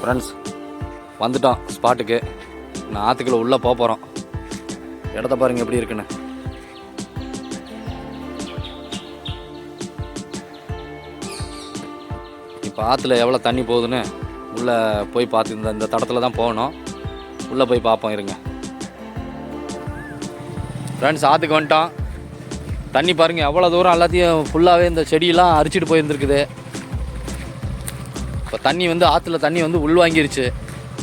Friends வந்துட்டோம். ஸ்பாட்டுக்கு நான் ஆற்றுக்குள்ளே உள்ளே போக போகிறோம் இடத்த பாருங்கள் எப்படி இருக்குன்னு. இப்போ ஆற்றுல எவ்வளோ தண்ணி போகுதுன்னு உள்ளே போய் பார்த்து இந்த இந்த தடத்தில் தான் போகணும். உள்ளே போய் பார்ப்போம் இருங்க. ஃப்ரெண்ட்ஸ் ஆற்றுக்கு வந்துட்டோம். தண்ணி பாருங்கள் எவ்வளோ தூரம் எல்லாத்தையும் ஃபுல்லாகவே இந்த செடியெல்லாம் அரிச்சிட்டு போயிருந்துருக்குது. இப்போ தண்ணி வந்து ஆற்றுல தண்ணி வந்து உள்வாங்கிருச்சு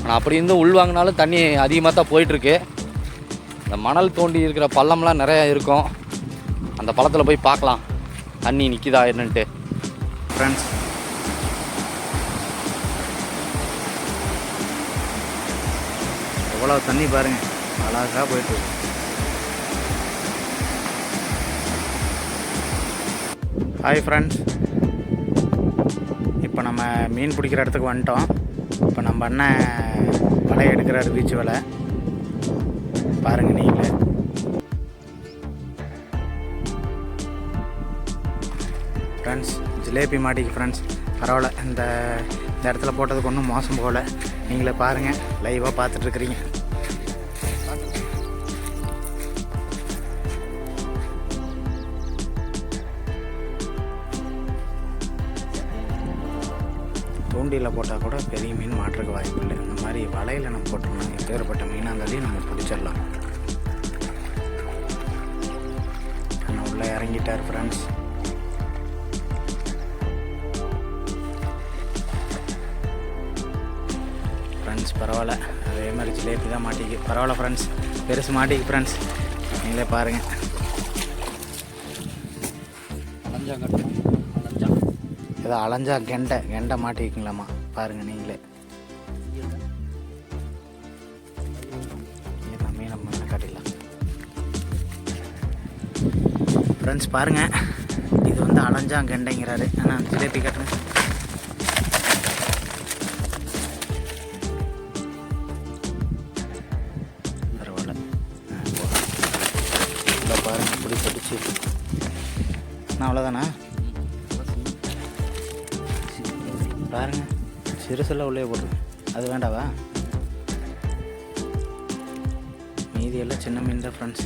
ஆனால் அப்படி இருந்தும் உள்வாங்கினாலும் தண்ணி அதிகமாக தான் போயிட்டுருக்கு. இந்த மணல் தோண்டி இருக்கிற பள்ளம்லாம் நிறையா இருக்கும். அந்த பள்ளத்தில் போய் பார்க்கலாம். தண்ணி நிற்கிதா என்னன்ட்டு. ஃப்ரெண்ட்ஸ் எவ்வளோ தண்ணி பாருங்கள் அழகாக போயிட்டு ஹாய் ஃப்ரெண்ட்ஸ் மீன் பிடிக்கிற இடத்துக்கு வந்துட்டோம். இப்போ நம்ம அண்ணன் வலை எடுக்கிறாரு பீச் வலை. பாருங்கள் நீங்களே. ஃப்ரெண்ட்ஸ் ஜிலேபி மாட்டிக்கு ஃப்ரெண்ட்ஸ் பரவாயில்ல. இந்த இந்த இடத்துல போட்டதுக்கு ஒன்றும் மோசம் போகல. நீங்களே பாருங்கள் லைவாக பார்த்துட்ருக்குறீங்க தூண்டியில் போட்டால் கூட பெரிய மீன் மாட்டுறதுக்கு வாய்ப்பு இல்லை. இந்த மாதிரி வலையில் நம்ம போட்டோம்னா எப்பேற்பட்ட மீனாக இருந்தாலையும் நம்ம பிடிச்சிடலாம். நான் உள்ளே இறங்கிட்டார் ஃப்ரெண்ட்ஸ் ஃப்ரெண்ட்ஸ் பரவாயில்ல. அதே மாதிரி ஜிலேபி தான் மாட்டிக்கு. பரவாயில்ல ஃப்ரெண்ட்ஸ் பெருசு மாட்டிக்கு ஃப்ரெண்ட்ஸ் நீங்களே பாருங்கள் ஏதோ அலைஞ்சா கெண்டை கெண்டை மாட்டிருக்கீங்களாம்மா. பாருங்கள் நீங்களே. இது காட்டிடலாம். ஃப்ரெண்ட்ஸ் பாருங்கள் இது வந்து அலைஞ்சா கெண்டைங்கிறாரு. ஆனால் ஜிலேபி கட்டுங்க. பரவாயில்ல. ஆ, போதும். பாருங்க இப்படி நான் அவ்வளோதானா சிறுசெல்லாம் உள்ளே போட்டுருக்கு அது வேண்டாவா? மீதி எல்லாம் சின்ன மீன் தான் ஃப்ரெண்ட்ஸ்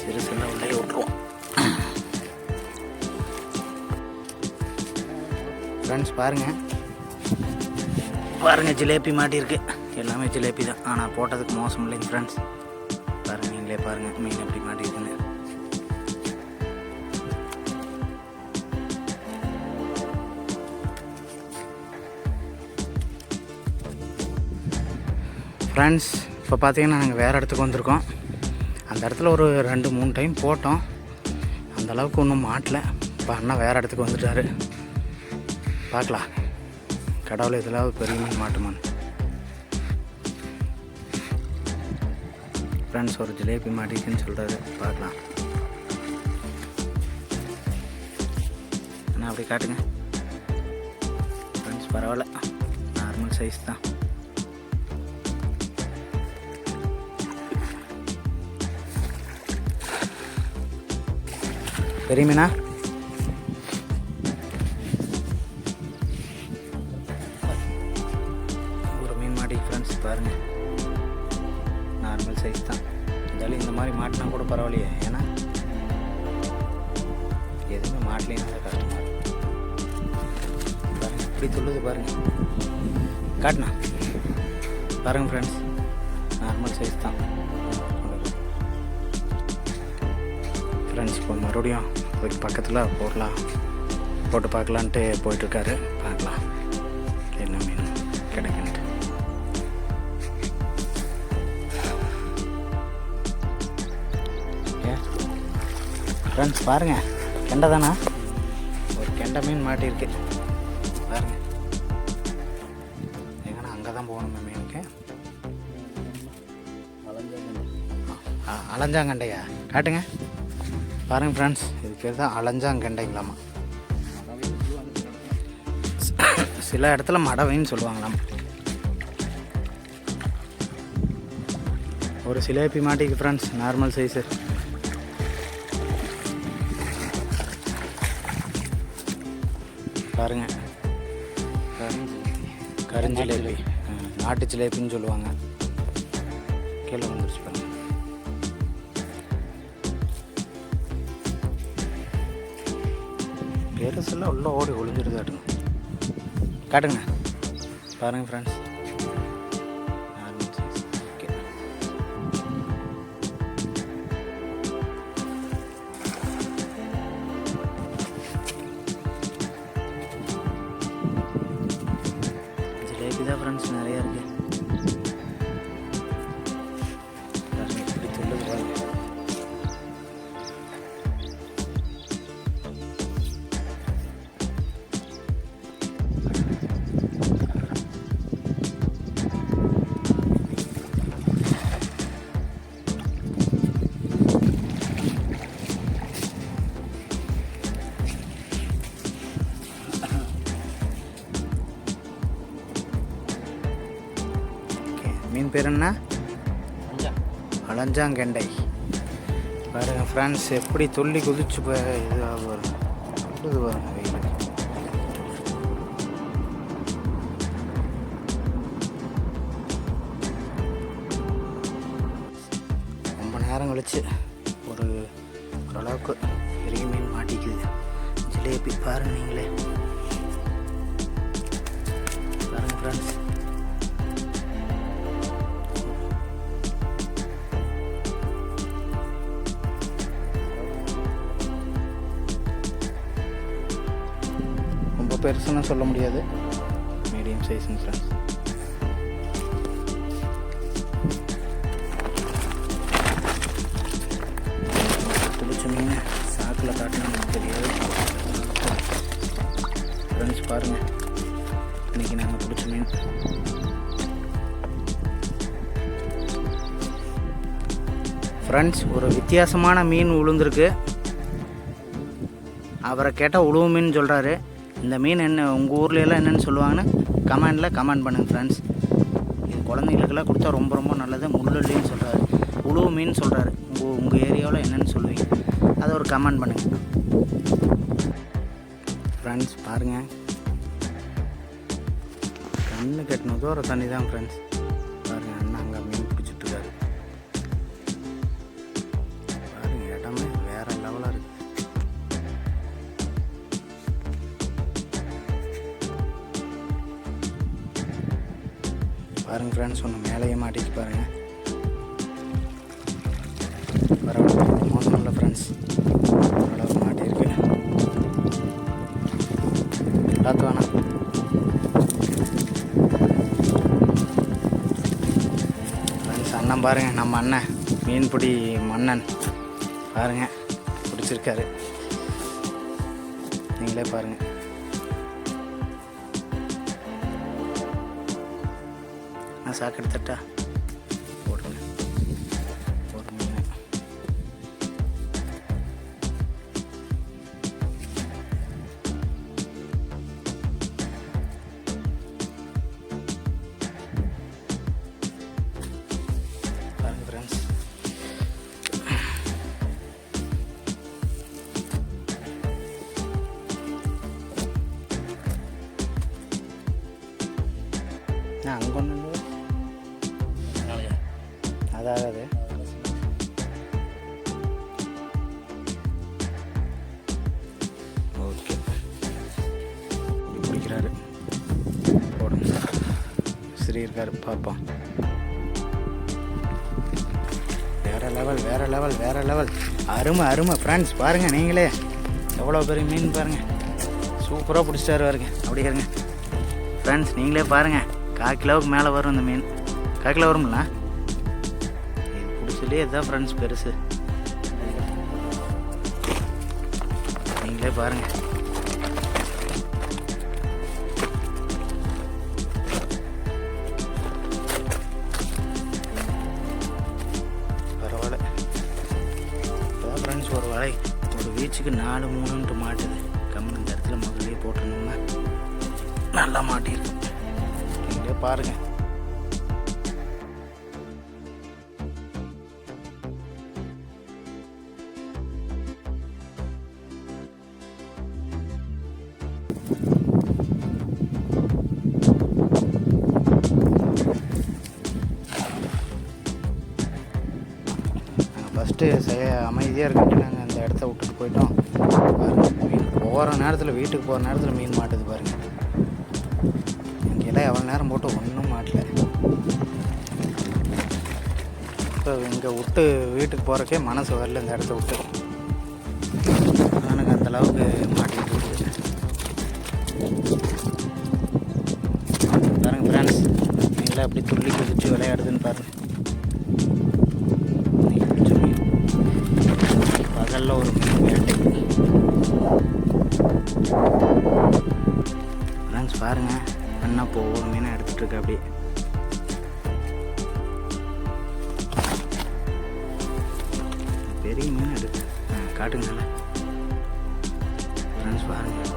சிறுசெல்லாம் உள்ளே விட்டுருவோம். ஃப்ரெண்ட்ஸ் பாருங்கள் பாருங்கள் ஜிலேபி மாட்டியிருக்கு எல்லாமே ஜிலேபி தான். ஆனால் போட்டதுக்கு மோசம் இல்லைங்க ஃப்ரெண்ட்ஸ் பாருங்கள் நீங்களே பாருங்கள் மீன் எப்படி மாட்டியிருக்குன்னு ஃப்ரெண்ட்ஸ் இப்போ பார்த்தீங்கன்னா நாங்கள் வேறு இடத்துக்கு வந்திருக்கோம். அந்த இடத்துல ஒரு ரெண்டு மூணு டைம் போட்டோம். அந்த அளவுக்கு ஒன்றும் மாட்டல. இப்போ அண்ணா வேறு இடத்துக்கு வந்துட்டார். பார்க்கலாம் கடவுள் இதில் பெரிய மீன் மாட்டுமான்னு ஃப்ரெண்ட்ஸ் ஒரு ஜிலேபி மாட்டிக்குன்னு சொல்கிறாரு பார்க்கலாம் அண்ணா அப்படி காட்டுங்க. ஃப்ரெண்ட்ஸ் பரவாயில்ல. நார்மல் சைஸ் தான். பெரிய மீனா ஒரு மீன் மாட்டி ஃப்ரெண்ட்ஸ் பாருங்க. நார்மல் சைஸ் தான். இருந்தாலும் இந்த மாதிரி மாட்டினா கூட பரவாயில்லையே. ஏன்னா எதுவுமே மாட்டலைன்னா தான் கஷ்டமாக இப்படி சொல்லுது பாருங்க. காட்டுனா பாருங்க ஃப்ரெண்ட்ஸ் நார்மல் சைஸ் தான். ஃப்ரெண்ட்ஸ் இப்போ மறுபடியும் போய் பக்கத்தில் போடலாம் போட்டு பார்க்கலான்ட்டு போயிட்டுருக்காரு. பார்க்கலாம். என்ன மீன் கிடைக்குன்ட்டு. ஃப்ரெண்ட்ஸ் பாருங்கள் கெண்டை தானா? ஒரு கெண்டை மீன் மாட்டியிருக்கு பாருங்க. எங்கன்னா அங்கே தான் போகணுமே மீனுக்கு. அலஞ்சாங்கண்டையா? காட்டுங்க. பாருங்க ஃப்ரெண்ட்ஸ் இது பேர் தான் அலஞ்சாங்கண்டைங்களாமா. சில இடத்துல மடவைன்னு சொல்லுவாங்களாம். ஒரு சிலேபி மாட்டிக்கு ஃப்ரெண்ட்ஸ் நார்மல் சைஸு பாருங்க. கருஞ்சிலேபி. நாட்டு ஜிலேபின்னு சொல்லுவாங்க. கீழே வந்துருச்சு பாருங்க எல்லாம் உள்ளே ஓடி ஒளிஞ்சிட்டு காட்டுங்க. பாருங்கள் ஃப்ரெண்ட்ஸ் பேர் என்ன அலஞ்சாங்கெண்டை. பாருங்க ஃப்ரெண்ட்ஸ் எப்படி துள்ளி குதிச்சு போய் இது ஆகும் துள்ளுது பாருங்க வெயில் ரொம்ப நேரம் கழிச்சு ஒரு ஓரளவுக்கு பெரிய மீன் மாட்டிக்குது. ஜிலேபி பாருங்க நீங்களே. பாருங்க ஃப்ரெண்ட்ஸ் பெருசுன்னு சொல்ல முடியாது. மீடியம் சைஸ்னு ஃப்ரெண்ட்ஸ் பிடிச்ச மீன் சாக்கில் காட்டினா நமக்கு தெரியாது. ஃப்ரெண்ட்ஸ் பாருங்கள் நாங்கள் பிடிச்ச மீன். ஃப்ரெண்ட்ஸ் ஒரு வித்தியாசமான மீன் உளுந்திருக்கு. அவரை கேட்டால் உழுவு மீன் சொல்கிறாரு இந்த மீன் என்ன உங்கள் ஊர்ல எல்லாம் என்னென்னு சொல்லுவாங்கன்னு கமெண்டில் கமெண்ட் பண்ணுங்கள் ஃப்ரெண்ட்ஸ் இது குழந்தைங்களுக்கெல்லாம் கொடுத்தா ரொம்ப ரொம்ப நல்லது முள்ளுலின்னு சொல்கிறாரு உழு மீன் சொல்கிறாரு உங்கள் உங்கள் ஏரியாவில் என்னென்னு சொல்லுவீங்க. அதை ஒரு கமெண்ட் பண்ணுங்கள் ஃப்ரெண்ட்ஸ் பாருங்கள் கண்ணு கட்டின தூரம் தண்ணி தான் ஃப்ரெண்ட்ஸ் பாருங்க ஃப்ரெண்ட்ஸ் ஒன்று மேலேயே மாட்டிட்டு பாருங்கள் பரவாயில்ல மோசம் இல்லை ஃப்ரெண்ட்ஸ் ஓரளவுக்கு மாட்டியிருக்கு பார்த்து வேணாம் ஃப்ரெண்ட்ஸ் அண்ணன் பாருங்கள் நம்ம அண்ணன் மீன்பிடி மன்னன். பாருங்க பிடிச்சிருக்காரு. நீங்களே பாருங்கள் நான் சாக்கு எடுத்துட்டா போடுங்க ஒரு மீன் பாருங்க ஃப்ரெண்ட்ஸ் நான் அங்கே ஒன்று அதாகாது ஓகே. பிடிக்கிறாரு போடணும் சரி இருக்காரு பார்ப்போம். வேற லெவல் வேற லெவல் வேற லெவல். அருமை அருமை. ஃப்ரெண்ட்ஸ் பாருங்க நீங்களே. எவ்வளோ பெரிய மீன் பாருங்க. சூப்பராக பிடிச்சிட்டாரு பாருங்க. அப்படி இருங்க. ஃப்ரெண்ட்ஸ் நீங்களே பாருங்க. கால் கிலோவுக்கு மேலே வரும் இந்த மீன். கால் கிலோ வரும்ல? இது தான் இதுதான் ஃப்ரெண்ட்ஸ் பெருசு. நீங்களே பாருங்க. பரவாயில்ல. இப்போ ஃப்ரெண்ட்ஸ் ஒரு வலை. ஒரு வீச்சுக்கு நாலு மூணுன்ட்டு மாட்டுது. கம்மி இந்த இடத்துல முதல்லயே போட்டணும்னா நல்லா மாட்டிருக்கு நீங்களே பாருங்கள் ஃபஸ்ட்டு செய்ய அமைதியாக இருக்கிட்டு நாங்கள் அந்த இடத்த விட்டுட்டு போயிட்டோம். பாருங்கள் மீன் போகிற நேரத்தில் வீட்டுக்கு போகிற நேரத்தில் மீன் மாட்டுது பாருங்கள் இங்கெல்லாம் எவ்வளோ நேரம் போட்டு ஒன்றும் மாட்டல. இப்போ இங்கே விட்டு வீட்டுக்கு போகிறக்கே மனசு வரல இந்த இடத்த விட்டு. எனக்கு அந்தளவுக்கு அப்படி துள்ளி குதிச்சு விளையாடுதுன்னு பாருங்க. பகலில் ஒரு வேட்டை ஃப்ரெண்ட்ஸ் பாருங்க அண்ணா இப்போ ஒவ்வொரு மீனை எடுத்துட்டு அப்படியே. பெரிய மீன் எடுக்கு காட்டுங்களேன் ஃப்ரெண்ட்ஸ் பாருங்க.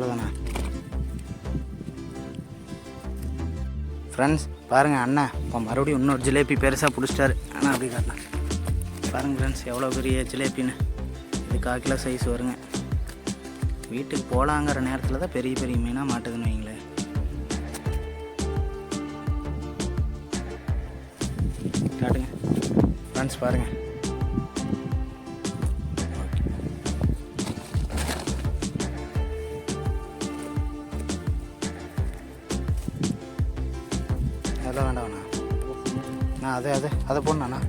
அவ்வளோதானா ஃப்ரெண்ட்ஸ் பாருங்கள் அண்ணன் இப்போ மறுபடியும் இன்னொரு ஜிலேபி பெருசாக பிடிச்சிட்டாரு. அண்ணா அப்படி காட்டலாம் பாருங்கள் ஃப்ரெண்ட்ஸ் எவ்வளோ பெரிய ஜிலேபின்னு. இது கால் கிலோ சைஸ் வருங்க. வீட்டுக்கு போகலாங்கிற நேரத்தில் தான் பெரிய பெரிய மீனாக மாட்டுதுன்னு வைங்களேன் காட்டுங்க. ஃப்ரெண்ட்ஸ் பாருங்கள் அது அதை போடணாண்ணா